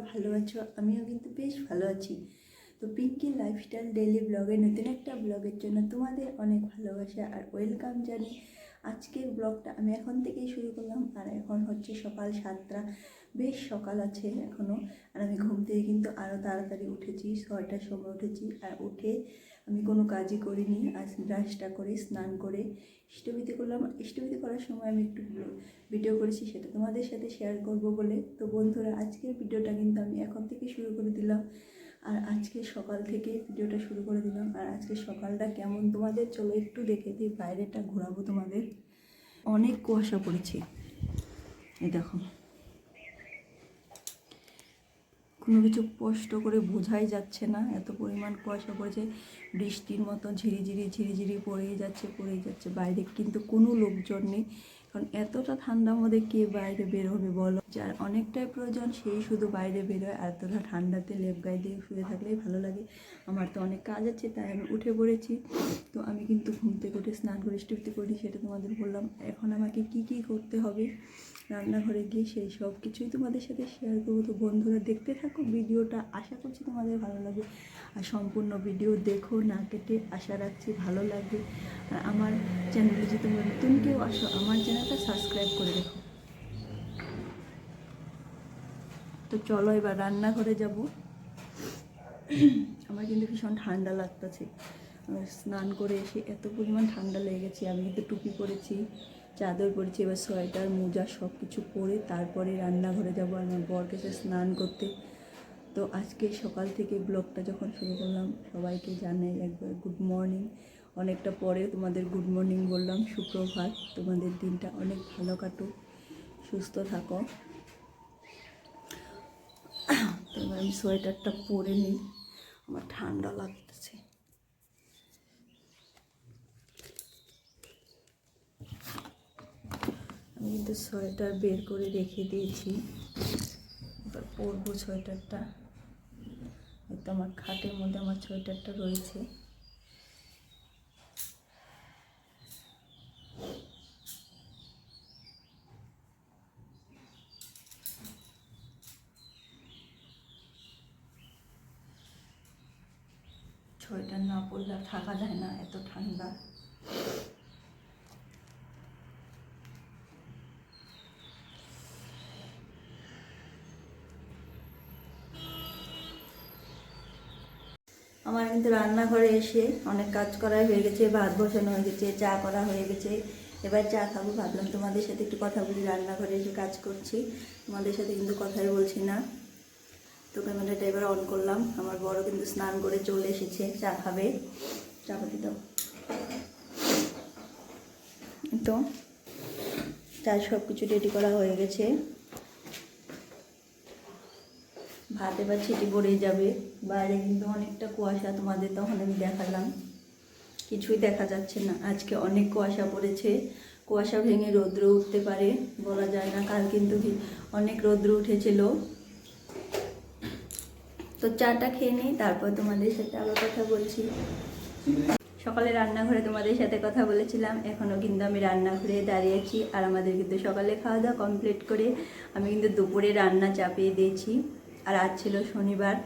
তোমরা ভালো আছো? আমিও কিন্তু বেশ ভালো আছি। তো পিঙ্কি লাইফস্টাইল ডেলি ব্লগে, নতুন একটা ব্লগের জন্য তোমাদের অনেক ভালোবাসা আর ওয়েলকাম জানি আজকের ব্লগটা আমি এখন থেকেই শুরু করলাম। আর এখন হচ্ছে সকাল সাতটা। বেশ সকাল আছে এখনও আর আমি ঘুম থেকে কিন্তু আরও তাড়াতাড়ি উঠেছি, ছয়টার সময় উঠেছি, আর উঠে আমি কোনো কাজই করিনি, আর ব্রাশটা করে, স্নান করে ইষ্টবিতে করলাম ইষ্টবিতে করার সময় আমি একটু ভিডিও করেছি, সেটা তোমাদের সাথে শেয়ার করব বলে। তো বন্ধুরা, আজকের ভিডিওটা কিন্তু আমি এখন থেকে শুরু করে দিলাম, আর আজকে সকাল থেকে ভিডিওটা শুরু করে দিলাম, আর আজকে সকালটা কেমন তোমাদের চলো একটু দেখে দিই, বাইরেটা ঘোরাবো তোমাদের। অনেক কুয়াশা পড়েছে। এই দেখো। কোনো কিছু স্পষ্ট করে বোঝাই যাচ্ছে না। এত পরিমাণ কুয়াশা পড়েছে বৃষ্টির মতো ঝিরিঝিরি ঝিরিঝিরি পড়েই যাচ্ছে পড়েই যাচ্ছে। বাইরে কিন্তু কোনো লোকজন নেই। কারণ এতটা ঠান্ডার মধ্যে কে বাইরে বের হবে বলো? যার অনেকটাই প্রয়োজন সেই শুধু বাইরে বেরোয়। আর এতটা ঠান্ডাতে লেপ গায়ে দিয়ে শুয়ে থাকলেই ভালো লাগে। আমার তো অনেক কাজ আছে, তাই আমি উঠে পড়েছি। তো আমি কিন্তু ঘুম থেকে উঠে স্নান করে স্টিফটি করি সেটা তোমাদের বললাম। এখন আমাকে কি কি করতে হবে? রান্নাঘরে গিয়ে সেই সব কিছুই তোমাদের সাথে শেয়ার করব। তো বন্ধুরা দেখতে থাকো, ভিডিওটা আশা করছি তোমাদের ভালো লাগবে। আর সম্পূর্ণ ভিডিও দেখো, না কেটে আশা রাখছি ভালো লাগবে। আর আমার চ্যানেলে যদি তোমরা নতুন কেউ আসো, আমার চ্যানেলটা সাবস্ক্রাইব করে রেখো। তো চলো এবার রান্নাঘরে যাব। আমার কিন্তু ভীষণ ঠান্ডা লাগতেছে। স্নান করে এসে এত পরিমাণ ঠান্ডা লেগে গেছে আমি কিন্তু টুপি পরেছি। চাদর পরেছি, এবার সোয়েটার, মোজা সব কিছু পরে তারপরে রান্নাঘরে যাব আমার বরকে স্নান করতে। তো আজকে সকাল থেকে ব্লগটা যখন শুরু করলাম, সবাইকে জানাই একবার গুড মর্নিং অনেকটা পরে তোমাদের গুড মর্নিং বললাম, সুপ্রভাত। তোমাদের দিনটা অনেক ভালো কাটুক, সুস্থ থাকো। তো আমি সোয়েটারটা পরে নিই। আমার ঠান্ডা লাগতেছে আমি কিন্তু সোয়েটার বের করে রেখে দিয়েছি। এবার পরবো সোয়েটারটা। হয়তো আমার খাটের মধ্যে আমার সোয়েটারটা রয়েছে। সোয়েটার না পরলে থাকা যায় না, এত ঠান্ডা। আমার কিন্তু রান্নাঘরে এসে অনেক কাজ করাই হয়ে গেছে, ভাত বসানো হয়ে গেছে, চা করা হয়ে গেছে। এবার চা খাব, ভাবলাম তোমাদের সাথে একটু কথা বলি, রান্নাঘরে এসে কাজ করছি। তোমাদের সাথে কিন্তু কথাই বলছি না। তো ক্যামেরাটা এবার অন করলাম। আমার বড় কিন্তু স্নান করে চলে এসেছে, চা খাবে। চা পাতি দাও। তো চা সব কিছু রেডি করা হয়ে গেছে। ভাত এবার ছিটি পড়ে যাবে। বাইরে কিন্তু অনেকটা কুয়াশা তোমাদের তখন আমি দেখালাম। কিছুই দেখা যাচ্ছে না। আজকে অনেক কুয়াশা পড়েছে। কুয়াশা ভেঙে রৌদ্র উঠতে পারে, বলা যায় না। কাল কিন্তু অনেক রৌদ্র উঠেছিল। তো চাটা খেয়ে নিই, তারপর তোমাদের সাথে আবার কথা বলছি। সকালে রান্নাঘরে তোমাদের সাথে কথা বলেছিলাম। এখনও কিন্তু আমি রান্নাঘরে দাঁড়িয়ে আছি। আর আমাদের কিন্তু সকালে খাওয়া দাওয়া কমপ্লিট করে আমি কিন্তু দুপুরে রান্না চাপিয়ে দিয়েছি। আর আজ ছিল শনিবার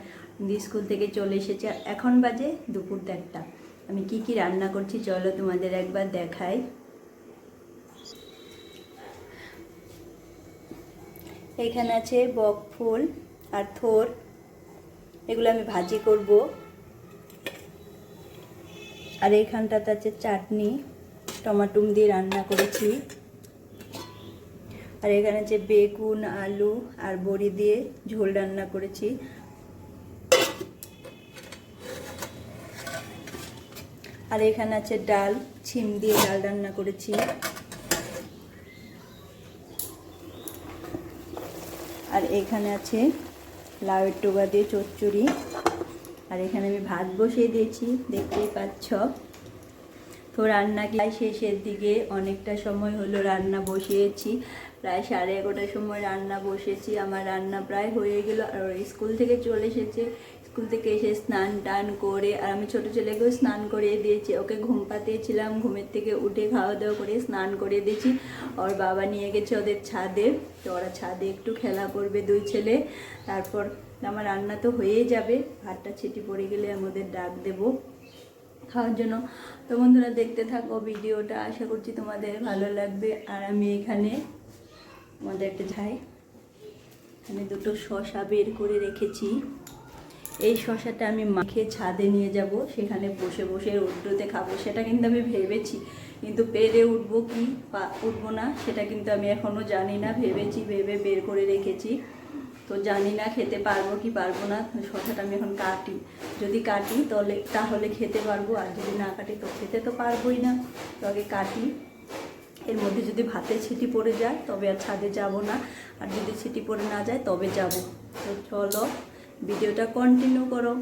স্কুল থেকে চলে এসেছে। এখন বাজে দুপুর দেড়টা। আমি কি কি রান্না করছি চলো তোমাদের একবার দেখাই। এখানে আছে বক ফুল আর থোর। এগুলো আমি ভাজি করব। আর এইখানটাতে আছে চাটনি। টমাটুম দিয়ে রান্না করেছি। আর এখানে আছে বেগুন, আলু আর বড়ি দিয়ে ঝোল রান্না করেছি। আর এখানে আছে ডাল, ছিম দিয়ে ডাল রান্না করেছি। আর এখানে আছে লাউয়ের টোবা দিয়ে চচ্চড়ি। আর এখানে আমি ভাত বসিয়ে দিয়েছি, দেখতেই পাচ্ছ। তো রান্না প্রায় শেষের দিকে অনেকটা সময় হলো রান্না বসিয়েছি। প্রায় সাড়ে এগারোটার সময় রান্না বসেছি। আমার রান্না প্রায় হয়ে গেল আর স্কুল থেকে চলে এসেছে। স্কুল থেকে এসে স্নান টান করে আর আমি ছোটো ছেলেকেও স্নান করিয়ে দিয়েছি। ওকে ঘুম পাতিয়েছিলাম, ঘুমের থেকে উঠে খাওয়া দাওয়া করে স্নান করিয়ে দিয়েছি। ওর বাবা নিয়ে গেছে ওদের ছাদে। তো ওরা ছাদে একটু খেলা করবে দুই ছেলে। তারপর আমার রান্না তো হয়েই যাবে। ভাতটা ছিটি পড়ে গেলে আমি ওদের ডাক দেবো। খাওয়ার জন্য। তো বন্ধুরা দেখতে থাকো ভিডিওটা। আশা করছি তোমাদের ভালো লাগবে। আর আমি এখানে আমাদের একটা ঝাই। এখানে দুটো শশা বের করে রেখেছি। এই শশাটা আমি মাখে ছাদে নিয়ে যাব। সেখানে বসে বসে রোদ্রুতে খাব। সেটা কিন্তু আমি ভেবেছি। কিন্তু পেরে উঠবো কি? উঠবো না। সেটা কিন্তু আমি এখনও জানি না। ভেবেছি, ভেবে বের করে রেখেছি। তো জানি না খেতে পারব কি পারব না সথাটা আমি এখন কাটি। যদি কাটি তাহলে তাহলে খেতে পারব, আর যদি না কাটি তো খেতে তো পারবোই না। তো আগে কাটি। এর মধ্যে যদি ভাতে ছিটি পড়ে যায়, তবে আর ছাদে যাব না। আর যদি ছিটি পড়ে না যায়, তবে যাব। তো চলো, ভিডিওটা কন্টিনিউ করো।